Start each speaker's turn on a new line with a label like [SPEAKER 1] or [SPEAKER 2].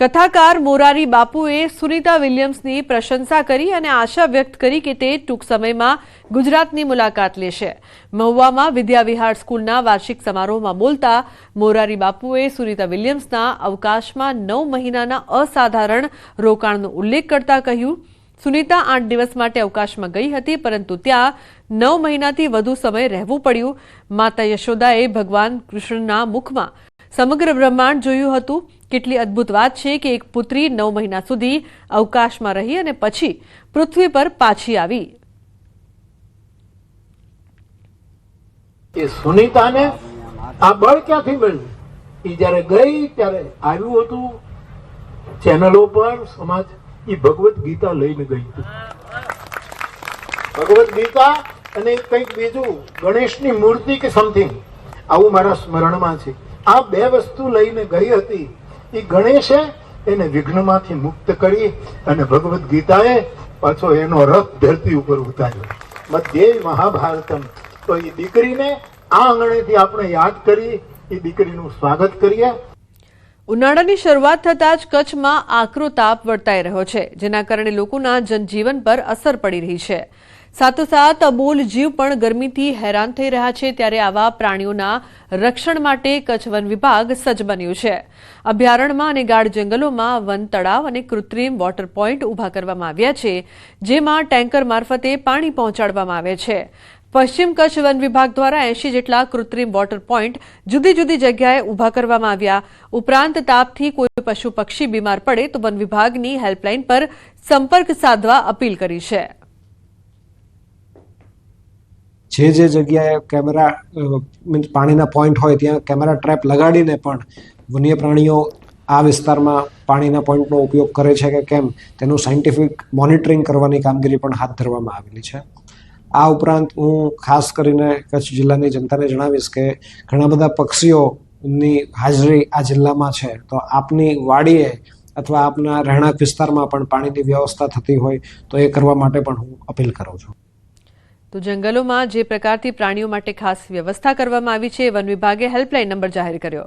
[SPEAKER 1] કથાકાર મોરારી બાપુએ સુનીતા વિલિયમ્સની પ્રશંસા કરી અને આશા વ્યક્ત કરી કે તે ટૂંક સમયમાં ગુજરાતની મુલાકાત લેશે. મહુવામાં વિદ્યાવિહાર સ્કૂલના વાર્ષિક સમારોહમાં બોલતા મોરારી બાપુએ સુનીતા વિલિયમ્સના અવકાશમાં નવ મહિનાના અસાધારણ રોકાણનો ઉલ્લેખ કરતા કહ્યું, સુનીતા આઠ દિવસ માટે અવકાશમાં ગઈ હતી, પરંતુ ત્યાં નવ મહિનાથી વધુ સમય રહેવું પડ્યું. માતા યશોદાએ ભગવાન કૃષ્ણના મુખમાં સમગ્ર બ્રહ્માંડ જોયું હતું. કેટલી અદ્ભુત વાત છે કે એક પુત્રી નવ મહિના સુધી અવકાશમાં રહી અને પછી પૃથ્વી પર પાછી આવી.
[SPEAKER 2] સુનીતાને આ બળ ક્યાંથી મળ્યું? એ જ્યારે ગઈ, ત્યારે આવ્યું હતું. ચેનલો પર સમાજ એ ભગવત ગીતા લઈને ગઈ ભગવત ગીતા અને કંઈક બીજું ગણેશની મૂર્તિ કે સમથિંગ. આવું મારા સ્મરણમાં છે. આ બે વસ્તુ લઈને ગઈ હતી. એ ગણેશે એને વિઘ્નમાંથી મુક્ત કરી અને ભગવદ્ ગીતાએ પાછો એનો રથ ધરતી ઉપર ઉતાર્યો. મધ્ય મહાભારતમ. તો એ દીકરીને આ આંગણેથી આપણે યાદ કરી એ દીકરીનું સ્વાગત કરીએ.
[SPEAKER 1] ઉનાળાની શરૂઆત થતાં જ કચ્છમાં આકરો તાપ વર્તાઈ રહ્યો છે, જેના કારણે લોકોના જનજીવન પર અસર પડી રહી છે. સાથોસાથ અબોલ જીવ પણ ગરમીથી હેરાન થઈ રહ્યા છે ત્યારે આવા પ્રાણીઓના રક્ષણ માટે કચ્છ વન વિભાગ સજ્જ બન્યું છે. અભયારણ્યમાં અને ગાઢ જંગલોમાં વન તળાવ અને કૃત્રિમ વોટર પોઈન્ટ ઊભા કરવામાં આવ્યા છે, જેમાં ટેન્કર મારફતે પાણી પહોંચાડવામાં આવે છે. પશ્ચિમ કચ્છ વન વિભાગ દ્વારા એંશી જેટલા કૃત્રિમ વોટર પોઈન્ટ જુદી જુદી જગ્યાએ ઊભા કરવામાં આવ્યા. ઉપરાંત તાપથી કોઈ પશુ પક્ષી બીમાર પડે તો વન વિભાગની હેલ્પલાઇન પર સંપર્ક સાધવા અપીલ કરી છે.
[SPEAKER 3] જે જે જગ્યાએ કેમેરા મીન્સ પાણીના પોઈન્ટ હોય ત્યાં કેમેરા ટ્રેપ લગાડીને પણ વન્ય પ્રાણીઓ આ વિસ્તારમાં પાણીના પોઈન્ટનો ઉપયોગ કરે છે કે કેમ, તેનું સાયન્ટિફિક મોનિટરિંગ કરવાની કામગીરી પણ હાથ ધરવામાં આવેલી છે. આ ઉપરાંત હું ખાસ કરીને કચ્છ જિલ્લાની જનતાને જણાવીશ કે ઘણા બધા પક્ષીઓની હાજરી આ જિલ્લામાં છે. તો આપની વાડીએ અથવા આપના રહેણાંક વિસ્તારમાં પણ પાણીની વ્યવસ્થા થતી હોય તો એ કરવા માટે પણ હું અપીલ કરું છું.
[SPEAKER 1] તો જંગલોમાં જે પ્રકારથી પ્રાણીઓ માટે ખાસ વ્યવસ્થા કરવામાં આવી છે, વન વિભાગે હેલ્પલાઇન નંબર જાહેર કર્યો.